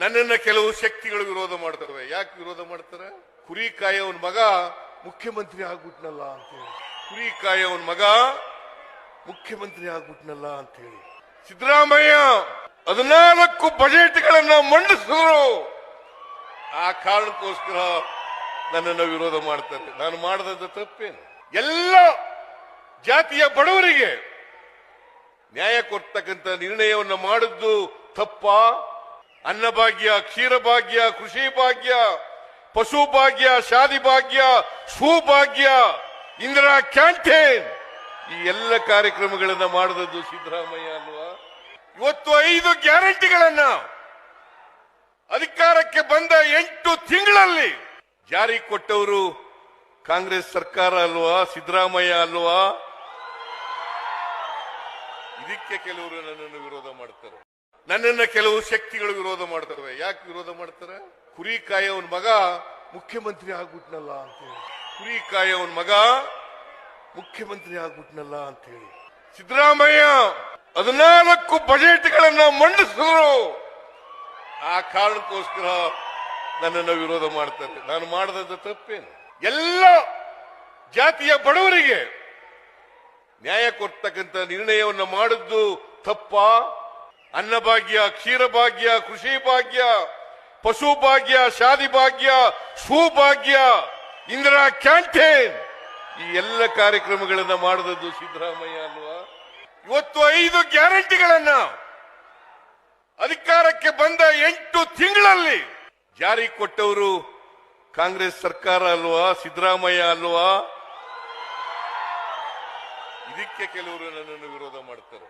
ನನ್ನನ್ನ ಕೆಲವು ಶಕ್ತಿಗಳು ವಿರೋಧ ಮಾಡ್ತವೆ. ಯಾಕೆ ವಿರೋಧ ಮಾಡ್ತಾರೆ? ಕುರಿ ಅವನ ಮಗ ಮುಖ್ಯಮಂತ್ರಿ ಆಗ್ಬಿಟ್ನಲ್ಲ ಅಂತೇಳಿ. ಕುರಿ ಕಾಯವನ್ ಮಗ ಮುಖ್ಯಮಂತ್ರಿ ಆಗ್ಬಿಟ್ನಲ್ಲ ಅಂತೇಳಿ. ಸಿದ್ದರಾಮಯ್ಯ, ಹದಿನಾಲ್ಕು ಬಜೆಟ್ಗಳನ್ನ ಮಂಡಿಸಿದ್ರು. ಆ ಕಾರಣಕ್ಕೋಸ್ಕರ ನನ್ನನ್ನು ವಿರೋಧ ಮಾಡ್ತಾರೆ. ನಾನು ಮಾಡದ ತಪ್ಪೇನು? ಎಲ್ಲ ಜಾತಿಯ ಬಡವರಿಗೆ ನ್ಯಾಯ ಕೊಡ್ತಕ್ಕಂಥ ನಿರ್ಣಯವನ್ನು ಮಾಡಿದ್ದು ತಪ್ಪ? ಅನ್ನಭಾಗ್ಯ, ಕ್ಷೀರಭಾಗ್ಯ ಕೃಷಿ ಭಾಗ್ಯ ಪಶು ಭಾಗ್ಯ ಶಾದಿ ಭಾಗ್ಯ ಭಾಗ್ಯ ಇಂದಿರಾ ಕ್ಯಾಂಟೀನ್. ಈ ಎಲ್ಲ ಕಾರ್ಯಕ್ರಮಗಳನ್ನ ಮಾಡಿದದ್ದು ಸಿದ್ದರಾಮಯ್ಯ ಅಲ್ವಾ? ಇವತ್ತು ಐದು ಗ್ಯಾರಂಟಿಗಳನ್ನ ಅಧಿಕಾರಕ್ಕೆ ಬಂದ ಎಂಟು ತಿಂಗಳಲ್ಲಿ ಜಾರಿ ಕೊಟ್ಟವರು ಕಾಂಗ್ರೆಸ್ ಸರ್ಕಾರ ಅಲ್ವಾ, ಸಿದ್ದರಾಮಯ್ಯ ಅಲ್ವಾ? ಇದಕ್ಕೆ ಕೆಲವರು ನನ್ನನ್ನು ವಿರೋಧ ಮಾಡ್ತಾರೆ. ನನ್ನನ್ನ ಕೆಲವು ಶಕ್ತಿಗಳು ವಿರೋಧ ಮಾಡ್ತವೆ. ಯಾಕೆ ವಿರೋಧ ಮಾಡ್ತಾರೆ? ಕುರಿ ಕಾಯವನ್ ಮಗ ಮುಖ್ಯಮಂತ್ರಿ ಆಗ್ಬಿಟ್ನಲ್ಲ ಅಂತೇಳಿ ಕುರಿ ಕಾಯವನ್ ಮಗ ಮುಖ್ಯಮಂತ್ರಿ ಆಗ್ಬಿಟ್ನಲ್ಲ ಅಂತೇಳಿ ಸಿದ್ದರಾಮಯ್ಯ, ಹದಿನಾಲ್ಕು ಬಜೆಟ್ಗಳನ್ನ ಮಂಡಿಸಿದ್ರು. ಆ ಕಾರಣಕ್ಕೋಸ್ಕರ ನನ್ನನ್ನು ವಿರೋಧ ಮಾಡ್ತಾರೆ ನಾನು ಮಾಡದ ತಪ್ಪೇನು? ಎಲ್ಲ ಜಾತಿಯ ಬಡವರಿಗೆ ನ್ಯಾಯ ಕೊಡ್ತಕ್ಕಂಥ ನಿರ್ಣಯವನ್ನು ಮಾಡಿದ್ದು ತಪ್ಪ? ಅನ್ನಭಾಗ್ಯ, ಕ್ಷೀರಭಾಗ್ಯ ಕೃಷಿ ಭಾಗ್ಯ ಪಶು ಭಾಗ್ಯ ಶಾದಿ ಭಾಗ್ಯ ಭಾಗ್ಯ ಇಂದಿರಾ ಕ್ಯಾಂಟೀನ್. ಈ ಎಲ್ಲ ಕಾರ್ಯಕ್ರಮಗಳನ್ನ ಮಾಡಿದದ್ದು ಸಿದ್ದರಾಮಯ್ಯ ಅಲ್ವಾ? ಇವತ್ತು ಐದು ಗ್ಯಾರಂಟಿಗಳನ್ನ ಅಧಿಕಾರಕ್ಕೆ ಬಂದ ಎಂಟು ತಿಂಗಳಲ್ಲಿ ಜಾರಿ ಕೊಟ್ಟವರು ಕಾಂಗ್ರೆಸ್ ಸರ್ಕಾರ ಅಲ್ವಾ, ಸಿದ್ದರಾಮಯ್ಯ ಅಲ್ವಾ? ಇದಕ್ಕೆ ಕೆಲವರು ನನ್ನನ್ನು ವಿರೋಧ ಮಾಡ್ತಾರೆ.